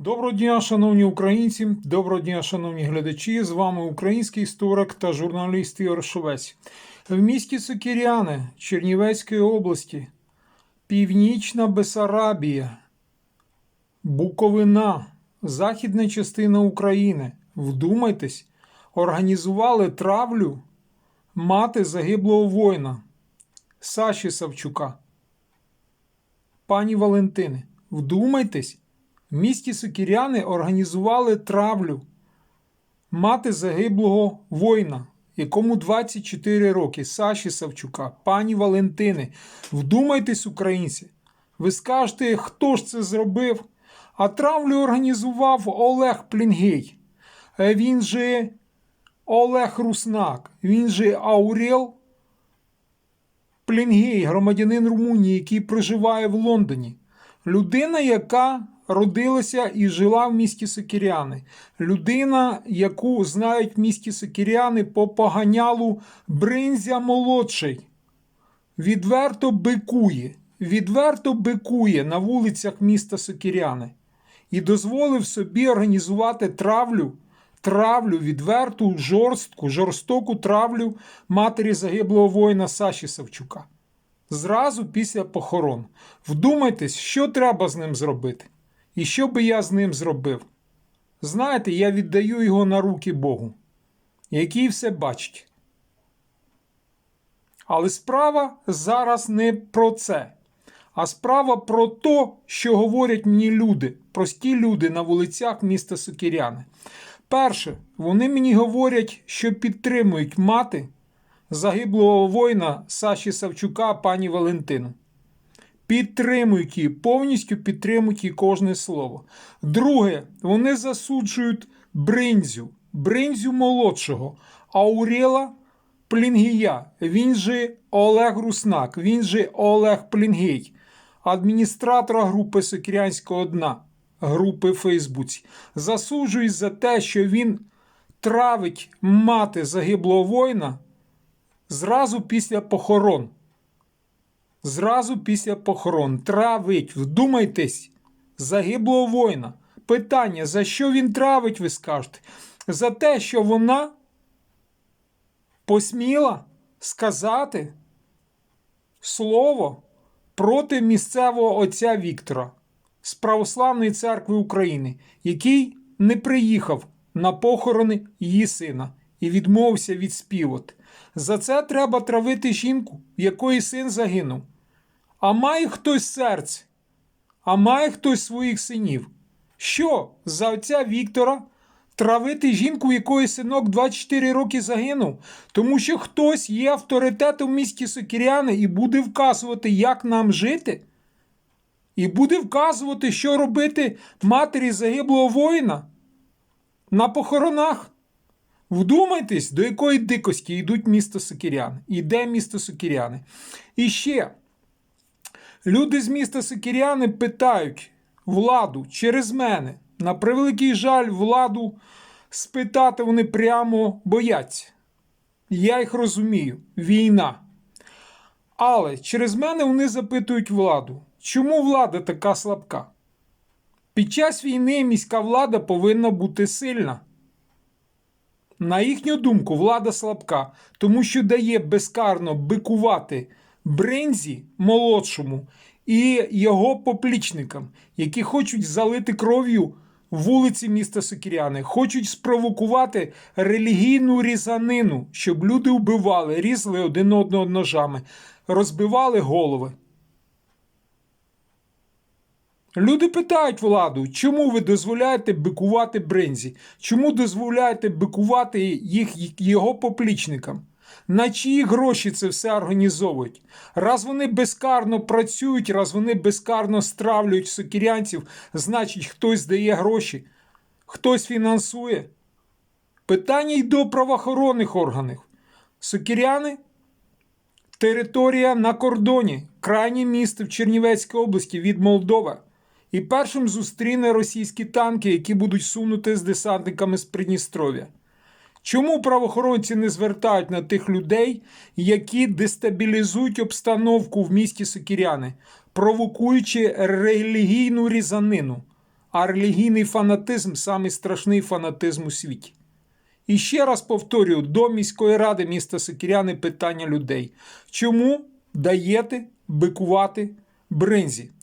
Доброго дня, шановні українці, доброго дня, шановні глядачі. З вами український історик та журналіст Ігор Шовець. В місті Сокіряне Чернівецької області, Північна Бесарабія, Буковина, західна частина України. Вдумайтесь, організували травлю мати загиблого воїна Саші Савчука. Пані Валентини, вдумайтесь. Місті Сокіряни організували травлю мати загиблого воїна, якому 24 роки, Саші Савчука, пані Валентини. Вдумайтесь, українці. Ви скажете, хто ж це зробив? А травлю організував Олег Плінгей. Е, Він же Олег Руснак, він же Аурел Плінгей, громадянин Румунії, який проживає в Лондоні. Людина, яка родилася і жила в місті Сокіряни. Людина, яку знають в місті Сокіряни по поганялу Бринзя молодший. Відверто бикує, відверто бикує на вулицях міста Сокіряни і дозволив собі організувати травлю, травлю, відверту, жорстку, жорстоку травлю матері загиблого воїна Саші Савчука. Зразу після похорон. Вдумайтесь, що треба з ним зробити. І що би я з ним зробив? Знаєте, я віддаю його на руки Богу, який все бачить. Але справа зараз не про це, а справа про те, що говорять мені люди, прості люди на вулицях міста Сокіряни. Перше, вони мені говорять, що підтримують мати загиблого воїна Саші Савчука, пані Валентину. Підтримують її, повністю підтримують кожне слово. Друге, вони засуджують бринзю, бринзю молодшого, Аурела Плінгія. Він же Олег Руснак, він же Олег Плінгій, адміністратора групи Сокірянського дна, групи Фейсбуці. Засуджують за те, що він травить мати загиблого воїна зразу після похорон. Зразу після похорон травить, вдумайтесь, загиблого воїна. Питання, за що він травить, ви скажете? За те, що вона посміла сказати слово проти місцевого отця Віктора з Православної церкви України, який не приїхав на похорони її сина і відмовився від співати. За це треба травити жінку, якої син загинув. А має хтось серце, а має хтось своїх синів. Що за отця Віктора травити жінку, якої синок 24 роки загинув, тому що хтось є авторитетом в місті Сокіряни і буде вказувати, як нам жити? І буде вказувати, що робити матері загиблого воїна на похоронах. Вдумайтесь, до якої дикості йдуть місто Сокіряни. Іде місто Сокіряни. І ще люди з міста Сокіряни питають владу через мене. На превеликий жаль, владу спитати вони прямо бояться. Я їх розумію. Війна. Але через мене вони запитують владу, чому влада така слабка? Під час війни міська влада повинна бути сильна. На їхню думку, влада слабка, тому що дає безкарно бикувати брензі молодшому і його поплічникам, які хочуть залити кров'ю вулиці міста Сокіряни, хочуть спровокувати релігійну різанину, щоб люди вбивали, різали один одного ножами, розбивали голови. Люди питають владу, чому ви дозволяєте бикувати брензі? Чому дозволяєте бикувати їх його поплічникам? На чиї гроші це все організовують? Раз вони безкарно працюють, раз вони безкарно стравлюють сокірянців, значить хтось дає гроші, хтось фінансує. Питання й до правоохоронних органів. Сокіряни територія на кордоні, крайнє місто в Чернівецькій області від Молдови. І першим зустріне російські танки, які будуть сунути з десантниками з Придністров'я. Чому правоохоронці не звертають на тих людей, які дестабілізують обстановку в місті Сокіряни, провокуючи релігійну різанину? А релігійний фанатизм самий страшний фанатизм у світі. І ще раз повторюю до міської ради міста Сокіряни питання людей. Чому даєте бикувати бринзі?